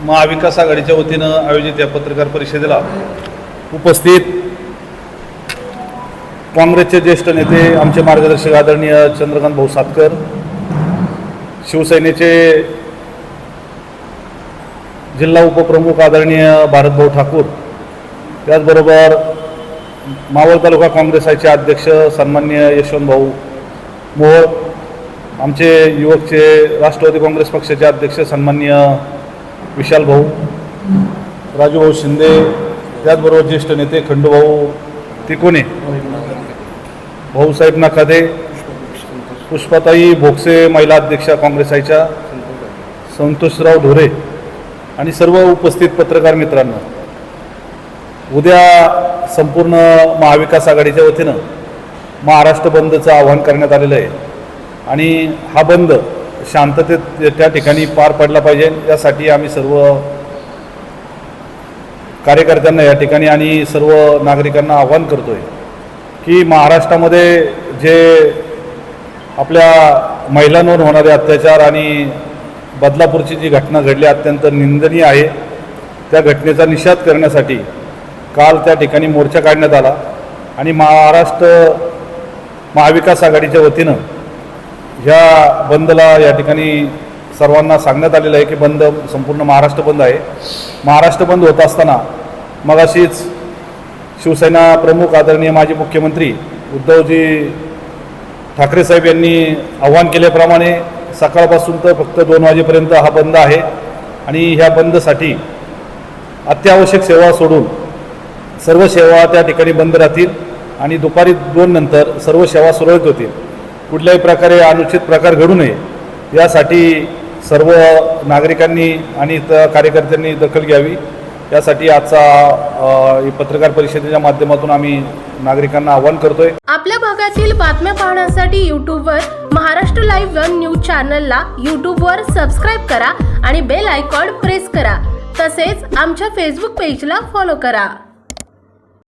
महाविकास आघाडीच्या वतीनं आयोजित या पत्रकार परिषदेला उपस्थित काँग्रेसचे ज्येष्ठ नेते आमचे मार्गदर्शक आदरणीय चंद्रकांत भाऊ सातकर शिवसेनेचे जिल्हा उपप्रमुख आदरणीय भारतभाऊ ठाकूर त्याचबरोबर मावळ तालुका काँग्रेसाचे अध्यक्ष सन्मान्य यशवंत भाऊ मोहोळ आमचे युवकचे राष्ट्रवादी काँग्रेस पक्षाचे अध्यक्ष सन्मान्य विशाल भाऊ राजूभाऊ शिंदे त्याचबरोबर ज्येष्ठ नेते खंडूभाऊ तिकोने भाऊसाहेब नाकादे पुष्पाताई भोगसे महिला अध्यक्षा काँग्रेस आईच्या संतोषराव ढोरे आणि सर्व उपस्थित पत्रकार मित्रांनो उद्या संपूर्ण महाविकास आघाडीच्या वतीनं महाराष्ट्र बंदचं आवाहन करण्यात आलेलं आहे. आणि हा बंद शांततेत त्या ठिकाणी पार पडला पाहिजे. यासाठी आम्ही सर्व कार्यकर्त्यांना या ठिकाणी आणि सर्व नागरिकांना आव्हान करतो आहे की महाराष्ट्रामध्ये जे आपल्या महिलांवर होणारे अत्याचार आणि बदलापूरची जी घटना घडली अत्यंत निंदनीय आहे. त्या घटनेचा निषेध करण्यासाठी काल त्या ठिकाणी मोर्चा काढण्यात आला आणि महाराष्ट्र महाविकास आघाडीच्या वतीनं ह्या बंदला या ठिकाणी सर्वांना सांगण्यात आलेलं आहे की बंद संपूर्ण महाराष्ट्र बंद आहे. महाराष्ट्र बंद होत असताना मगाशीच शिवसेना प्रमुख आदरणीय माजी मुख्यमंत्री उद्धवजी ठाकरे साहेब यांनी आव्हान केल्याप्रमाणे सकाळपासून तर फक्त दोन वाजेपर्यंत हा बंद आहे आणि ह्या बंदसाठी अत्यावश्यक सेवा सोडून सर्व सेवा त्या ठिकाणी बंद राहतील आणि दुपारी दोन नंतर सर्व सेवा सुरळीत होतील. कुठल्याही प्रकारे अनुचित प्रकार घडू नये यासाठी सर्व नागरिकांनी आणि कार्यकर्त्यांनी दखल घ्यावी. यासाठी आजचा पत्रकार परिषदेच्या माध्यमातून आम्ही नागरिकांना आवाहन करतोय. आपल्या भागातील बातम्या पाहण्यासाठी यूट्यूबवर महाराष्ट्र लाईव्ह वन न्यूज चॅनलला यूट्यूबवर सबस्क्राईब करा आणि बेल आयकॉन प्रेस करा. तसेच आमच्या फेसबुक पेजला फॉलो करा.